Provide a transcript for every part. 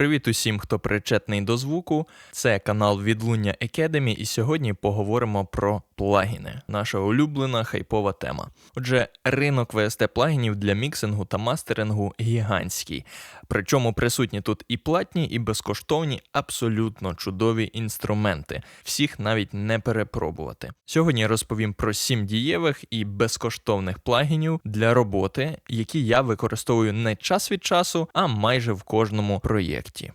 Привіт усім, хто причетний до звуку. Це канал Відлуння Academy, і сьогодні поговоримо про плагіни. Наша улюблена хайпова тема. Отже, ринок VST плагінів для міксингу та мастерингу гігантський. Причому присутні тут і платні, і безкоштовні, абсолютно чудові інструменти. Всіх навіть не перепробувати. Сьогодні розповім про сім дієвих і безкоштовних плагінів для роботи, які я використовую не час від часу, а майже в кожному проєкті проєкті.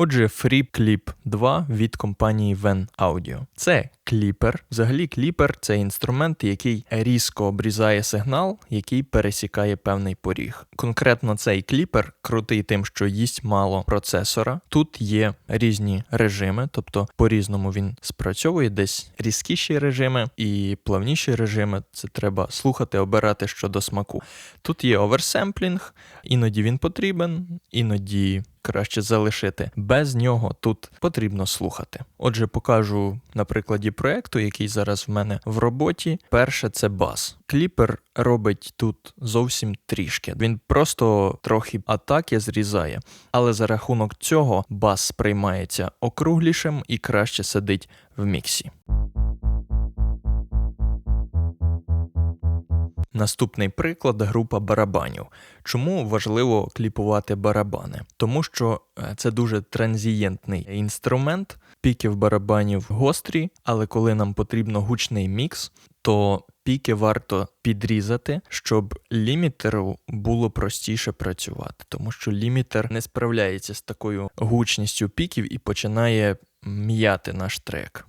Отже, FreeClip 2 від компанії Ven Audio. Це кліпер. Взагалі, кліпер це інструмент, який різко обрізає сигнал, який пересікає певний поріг. Конкретно цей кліпер крутий тим, що їсть мало процесора. Тут є різні режими, тобто по-різному він спрацьовує десь різкіші режими і плавніші режими. Це треба слухати, обирати щодо смаку. Тут є оверсемплінг, іноді він потрібен, іноді краще залишити. Без нього тут потрібно слухати. Отже, покажу на прикладі проекту, який зараз в мене в роботі. Перше це бас. Кліпер робить тут зовсім трішки. Він просто трохи атаки зрізає, але за рахунок цього бас сприймається округлішим і краще сидить в міксі. Наступний приклад група барабанів. Чому важливо кліпувати барабани? Тому що е, це дуже транзієнтний інструмент, піків барабанів гострі, але коли нам потрібно гучний мікс, то піки варто підрізати, щоб лімітеру було простіше працювати, тому що лімітер не справляється з такою гучністю піків і починає м'яти наш трек.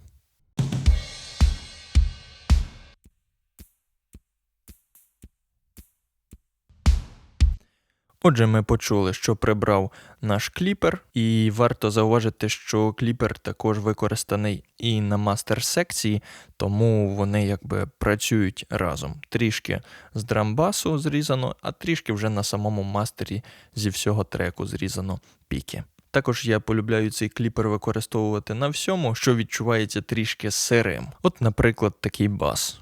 Отже, ми почули, що прибрав наш кліпер, і варто зауважити, що кліпер також використаний і на мастер-секції, тому вони якби працюють разом. Трішки з драмбасу зрізано, а трішки вже на самому мастері зі всього треку зрізано піки. Також я полюбляю цей кліпер використовувати на всьому, що відчувається трішки сирим. От, наприклад, такий бас.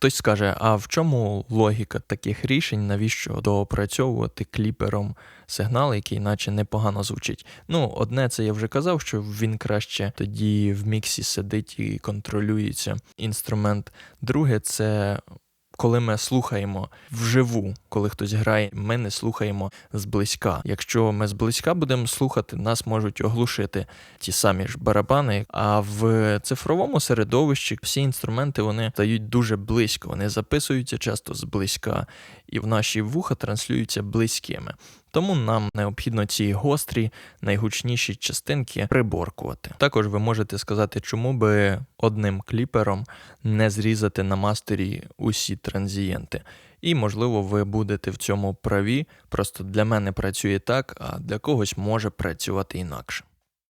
Хтось скаже, а в чому логіка таких рішень, навіщо доопрацьовувати кліпером сигнал, який наче непогано звучить? Ну, одне це я вже казав, що він краще тоді в міксі сидить і контролюється інструмент. Друге, це коли ми слухаємо вживу, коли хтось грає, ми не слухаємо зблизька. Якщо ми зблизька будемо слухати, нас можуть оглушити ті самі ж барабани. А в цифровому середовищі всі інструменти вони стають дуже близько, вони записуються часто зблизька, і в наші вуха транслюються близькими. Тому нам необхідно ці гострі, найгучніші частинки приборкувати. Також ви можете сказати, чому би одним кліпером не зрізати на мастері усі транзієнти. І, можливо, ви будете в цьому праві. Просто для мене працює так, а для когось може працювати інакше.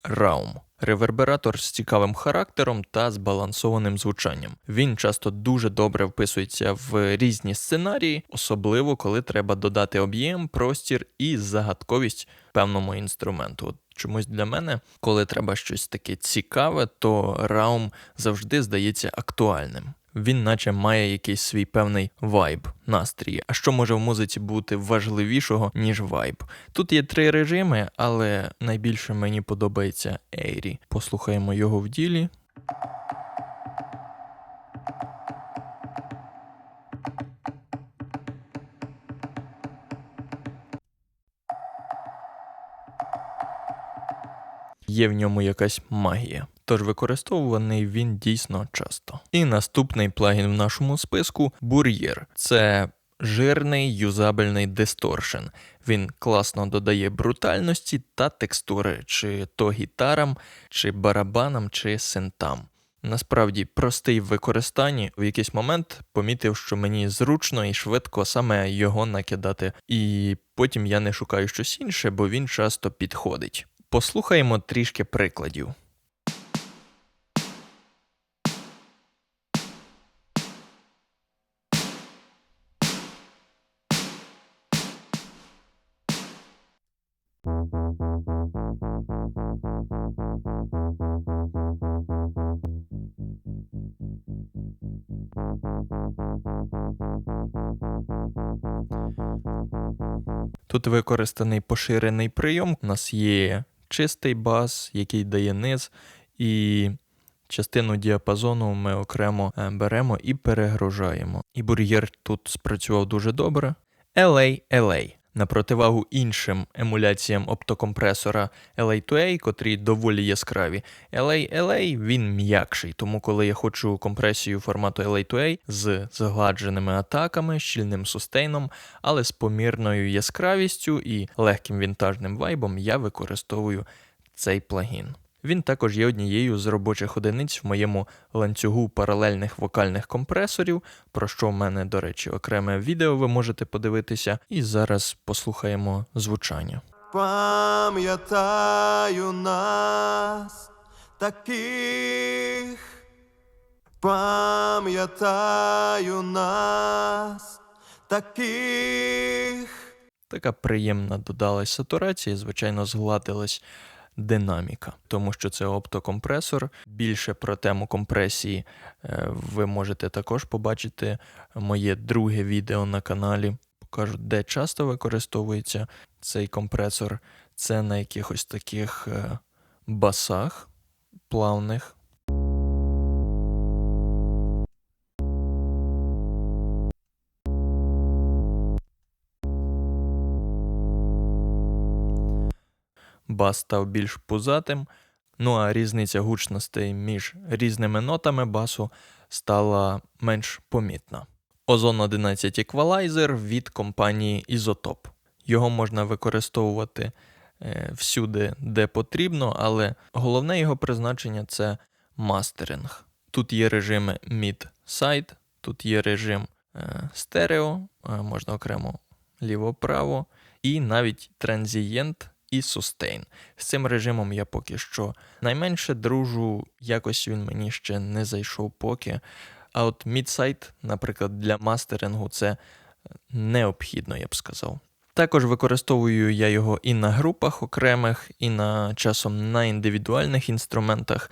Раум ревербератор з цікавим характером та збалансованим звучанням. Він часто дуже добре вписується в різні сценарії, особливо коли треба додати об'єм, простір і загадковість певному інструменту. Чомусь для мене, коли треба щось таке цікаве, то раум завжди здається актуальним він наче має якийсь свій певний вайб, настрій. А що може в музиці бути важливішого, ніж вайб? Тут є три режими, але найбільше мені подобається Ейрі. Послухаємо його в ділі. Є в ньому якась магія тож використовуваний він дійсно часто. І наступний плагін в нашому списку бур'єр. Це жирний юзабельний дисторшн. Він класно додає брутальності та текстури, чи то гітарам, чи барабанам, чи синтам. Насправді простий в використанні в якийсь момент помітив, що мені зручно і швидко саме його накидати, і потім я не шукаю щось інше, бо він часто підходить. Послухаємо трішки прикладів. Тут використаний поширений прийом. У нас є чистий бас, який дає низ, і частину діапазону ми окремо е, беремо і перегружаємо. І бур'єр тут спрацював дуже добре. LA LA. На противагу іншим емуляціям оптокомпресора LA2A, котрі доволі яскраві, LA LA він м'якший, тому коли я хочу компресію формату LA2A з згладженими атаками, щільним сустейном, але з помірною яскравістю і легким вінтажним вайбом, я використовую цей плагін. Він також є однією з робочих одиниць в моєму ланцюгу паралельних вокальних компресорів, про що в мене, до речі, окреме відео ви можете подивитися. І зараз послухаємо звучання. Пам'ятаю нас таких, пам'ятаю нас таких. Така приємна додалась сатурація, звичайно, згладилась динаміка, тому що це оптокомпресор. Більше про тему компресії е, ви можете також побачити моє друге відео на каналі. Покажу, де часто використовується цей компресор. Це на якихось таких е, басах плавних. Бас став більш пузатим, ну а різниця гучностей між різними нотами басу стала менш помітна. Озон 11 Equalizer від компанії Isotope. Його можна використовувати е, всюди, де потрібно, але головне його призначення це мастеринг. Тут є режими mid-side, тут є режим е, стерео, е, можна окремо ліво-право, і навіть транзієнт і сустейн. З цим режимом я поки що найменше дружу, якось він мені ще не зайшов поки. А от мідсайт, наприклад, для мастерингу це необхідно, я б сказав. Також використовую я його і на групах окремих, і на часом на індивідуальних інструментах.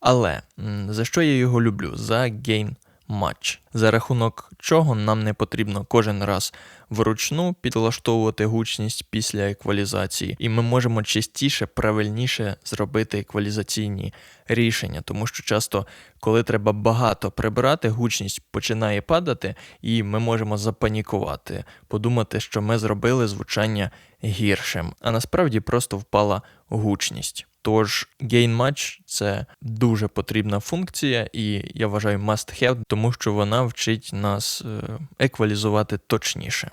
Але за що я його люблю? За гейн матч, за рахунок чого нам не потрібно кожен раз вручну підлаштовувати гучність після еквалізації, і ми можемо частіше, правильніше зробити еквалізаційні рішення, тому що часто, коли треба багато прибирати, гучність починає падати, і ми можемо запанікувати, подумати, що ми зробили звучання гіршим, а насправді просто впала гучність. Тож Gain це дуже потрібна функція, і я вважаю must have, тому що вона вчить нас е, еквалізувати точніше.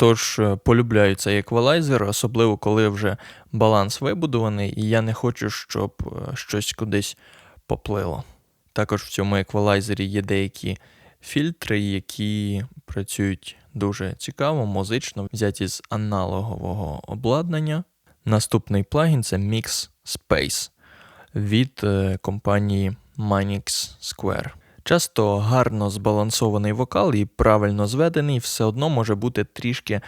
Отож, е, полюбляю цей еквалайзер, особливо коли вже баланс вибудований, і я не хочу, щоб е, щось кудись поплило. Також в цьому еквалайзері є деякі фільтри, які працюють дуже цікаво, музично, взяті з аналогового обладнання. Наступний плагін це Mix Space від е, компанії Manix Square. Часто гарно збалансований вокал і правильно зведений все одно може бути трішки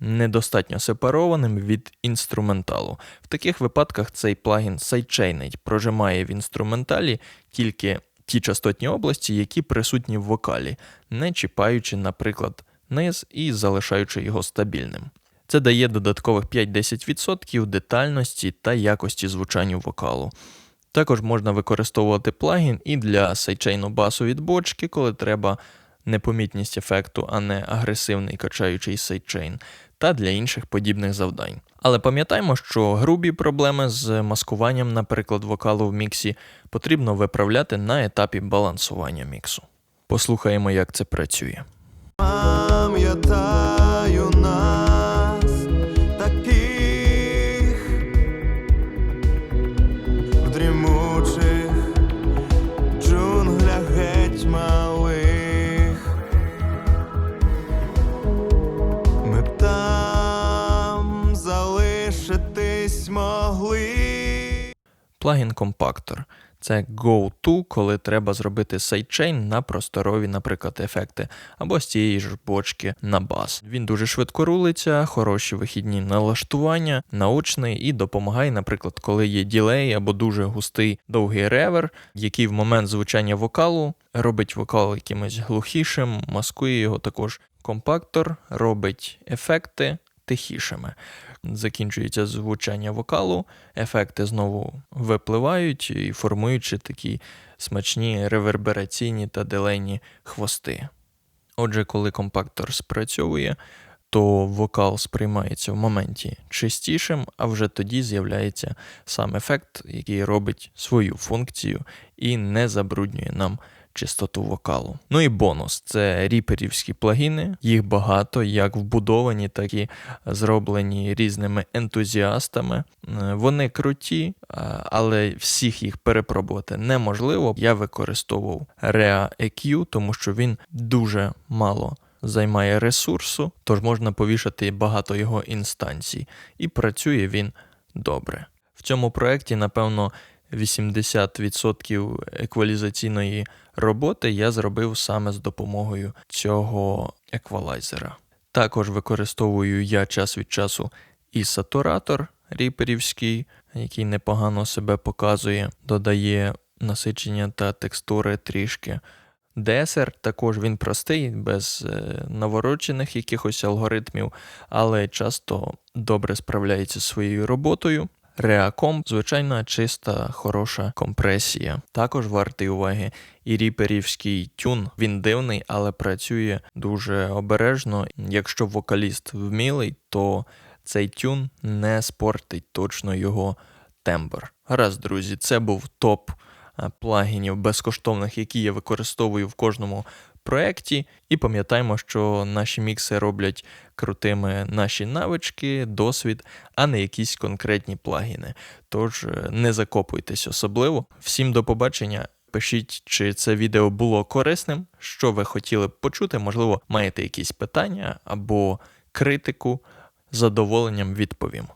недостатньо сепарованим від інструменталу. В таких випадках цей плагін сайдчейнить, прожимає в інструменталі тільки ті частотні області, які присутні в вокалі, не чіпаючи, наприклад, низ і залишаючи його стабільним. Це дає додаткових 5-10% детальності та якості звучання вокалу. Також можна використовувати плагін і для сайдчейну басу від бочки, коли треба непомітність ефекту, а не агресивний качаючий сайдчейн, та для інших подібних завдань. Але пам'ятаємо, що грубі проблеми з маскуванням, наприклад, вокалу в міксі, потрібно виправляти на етапі балансування міксу. Послухаємо, як це працює. Пам'ятаю нас там залишитись могли. Плагін компактор. Це go-to, коли треба зробити сайдчейн на просторові, наприклад, ефекти, або з цієї ж бочки на бас. Він дуже швидко рулиться, хороші вихідні налаштування, наочний і допомагає, наприклад, коли є ділей або дуже густий довгий ревер, який в момент звучання вокалу робить вокал якимось глухішим, маскує його також. Компактор робить ефекти тихішими. Закінчується звучання вокалу, ефекти знову випливають і формуючи такі смачні ревербераційні та делейні хвости. Отже, коли компактор спрацьовує, то вокал сприймається в моменті чистішим, а вже тоді з'являється сам ефект, який робить свою функцію і не забруднює нам чистоту вокалу. Ну і бонус це ріперівські плагіни. Їх багато, як вбудовані, так і зроблені різними ентузіастами. Е, Вони круті, але всіх їх перепробувати неможливо. Я використовував Rea EQ, тому що він дуже мало займає ресурсу, тож можна повішати багато його інстанцій, і працює він добре. В цьому проєкті, напевно, 80% еквалізаційної роботи я зробив саме з допомогою цього еквалайзера. Також використовую я час від часу і сатуратор ріперівський, який непогано себе показує, додає насичення та текстури трішки. DSR також він простий, без е, наворочених якихось алгоритмів, але часто добре справляється зі своєю роботою. Реаком, звичайна чиста, хороша компресія. Також вартий уваги і ріперівський тюн. Він дивний, але працює дуже обережно. Якщо вокаліст вмілий, то цей тюн не спортить точно його тембр. Гаразд, друзі, це був топ плагінів безкоштовних, які я використовую в кожному проєкті. І пам'ятаємо, що наші мікси роблять крутими наші навички, досвід, а не якісь конкретні плагіни. Тож е, не закопуйтесь особливо. Всім до побачення. Пишіть, чи це відео було корисним, що ви хотіли б почути, можливо, маєте якісь питання або критику. Задоволенням відповім.